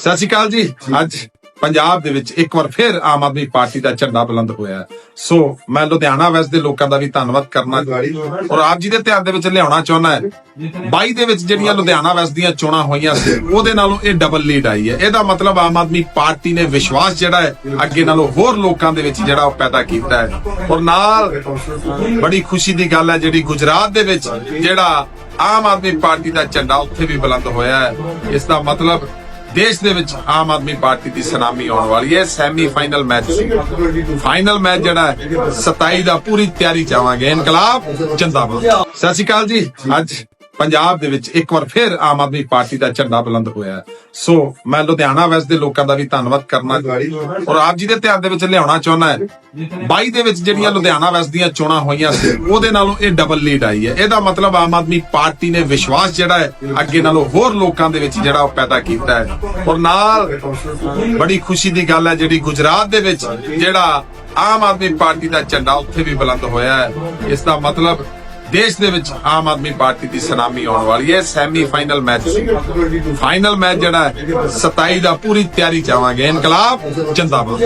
ਸਤਿ ਸ਼੍ਰੀ ਅਕਾਲ ਜੀ। ਅੱਜ ਪੰਜਾਬ ਦੇ ਵਿੱਚ ਇੱਕ ਵਾਰ ਫਿਰ ਆਮ ਆਦਮੀ ਪਾਰਟੀ ਦਾ ਝੰਡਾ ਬੁਲੰਦ ਹੋਇਆ। ਸੋ ਮੈਂ ਲੁਧਿਆਣਾ ਵੈਸਟ ਦੇ ਲੋਕਾਂ ਦਾ ਵੀ ਧੰਨਵਾਦ ਕਰਨਾ ਔਰ ਆਪ ਜੀ ਦੇ ਧਿਆਨ ਦੇ ਵਿੱਚ ਲਿਆਉਣਾ ਚਾਹੁੰਦਾ ਹੈ। 22 ਦੇ ਵਿੱਚ ਜਿਹੜੀਆਂ ਲੁਧਿਆਣਾ ਵੈਸਟ ਦੀਆਂ ਚੋਣਾਂ ਹੋਈਆਂ ਸੀ ਉਹਦੇ ਨਾਲੋਂ ਇਹ ਡਬਲ ਲੀਡ ਆਈ ਹੈ। ਇਹਦਾ ਮਤਲਬ ਆਮ ਆਦਮੀ ਪਾਰਟੀ ਨੇ ਵਿਸ਼ਵਾਸ ਜਿਹੜਾ ਹੈ ਅੱਗੇ ਨਾਲੋਂ ਹੋਰ ਲੋਕਾਂ ਦੇ ਵਿੱਚ ਜਿਹੜਾ ਉਹ ਪੈਦਾ ਕੀਤਾ ਹੈ। ਔਰ ਨਾਲ ਬੜੀ ਖੁਸ਼ੀ ਦੀ ਗੱਲ ਹੈ ਜਿਹੜੀ ਗੁਜਰਾਤ ਦੇ ਵਿੱਚ ਜਿਹੜਾ ਆਮ ਆਦਮੀ ਪਾਰਟੀ ਦਾ ਝੰਡਾ ਉੱਥੇ ਵੀ ਬੁਲੰਦ ਹੋਇਆ ਹੈ। ਇਸ ਦਾ ਮਤਲਬ ਦੇਸ਼ ਦੇ ਵਿੱਚ ਆਮ ਆਦਮੀ ਪਾਰਟੀ ਦੀ ਸੁਨਾਮੀ ਆਉਣ ਵਾਲੀ ਹੈ ਸੈਮੀ ਫਾਈਨਲ ਮੈਚ ਸੀ ਫਾਈਨਲ ਮੈਚ ਜਿਹੜਾ ਹੈ 27 ਦਾ ਪੂਰੀ ਤਿਆਰੀ ਚਾਵਾਂਗੇ ਇਨਕਲਾਬ ਜਿੰਦਾਬਾਦ। ਸਤਿ ਸ਼੍ਰੀ ਅਕਾਲ ਜੀ। ਅੱਜ ਪੰਜਾਬ ਦੇ ਵਿੱਚ ਇੱਕ ਵਾਰ ਫਿਰ ਆਮ ਆਦਮੀ ਪਾਰਟੀ ਦਾ ਝੰਡਾ ਬੁਲੰਦ ਹੋਇਆ ਸੋ ਮੈਂ ਲੁਧਿਆਣਾ ਵੈਸਟ ਦੇ ਲੋਕਾਂ ਦਾ ਵੀ ਧੰਨਵਾਦ ਕਰਨਾ ਔਰ ਆਪ ਜੀ ਦੇ ਧਿਆਨ ਦੇ ਵਿੱਚ ਲਿਆਉਣਾ ਚਾਹੁੰਦਾ ਹੈ। 22 ਦੇ ਵਿੱਚ ਜਿਹੜੀਆਂ ਲੁਧਿਆਣਾ ਵੈਸਟ ਦੀਆਂ ਚੋਣਾਂ ਹੋਈਆਂ ਸੀ, ਉਹਦੇ ਨਾਲੋਂ ਇਹ ਡਬਲ ਲੀਡ ਆਈ ਹੈ। ਇਹਦਾ ਮਤਲਬ ਆਮ ਆਦਮੀ ਪਾਰਟੀ ਨੇ ਵਿਸ਼ਵਾਸ ਜਿਹੜਾ ਹੈ, ਅੱਗੇ ਨਾਲੋਂ ਹੋਰ ਲੋਕਾਂ ਦੇ ਵਿੱਚ ਜਿਹੜਾ ਉਹ ਪੈਦਾ ਕੀਤਾ ਹੈ। ਔਰ ਨਾਲ ਬੜੀ ਖੁਸ਼ੀ ਦੀ ਗੱਲ ਹੈ, ਜਿਹੜੀ ਗੁਜਰਾਤ ਦੇ ਵਿੱਚ ਜਿਹੜਾ ਆਮ ਆਦਮੀ ਪਾਰਟੀ ਦਾ ਝੰਡਾ ਉੱਥੇ ਵੀ ਬੁਲੰਦ ਹੋਇਆ ਹੈ। ਇਸ ਦਾ ਮਤਲਬ ਦੇਸ਼ ਦੇ ਵਿੱਚ ਆਮ ਆਦਮੀ ਪਾਰਟੀ ਦੀ ਸੁਨਾਮੀ ਆਉਣ ਵਾਲੀ ਹੈ ਸੈਮੀ ਫਾਈਨਲ ਮੈਚ ਸੀ ਫਾਈਨਲ ਮੈਚ ਜਿਹੜਾ ਹੈ 27 ਦਾ ਪੂਰੀ ਤਿਆਰੀ ਚਾਵਾਂਗੇ ਇਨਕਲਾਬ, ਜਿੰਦਾਬਾਦ।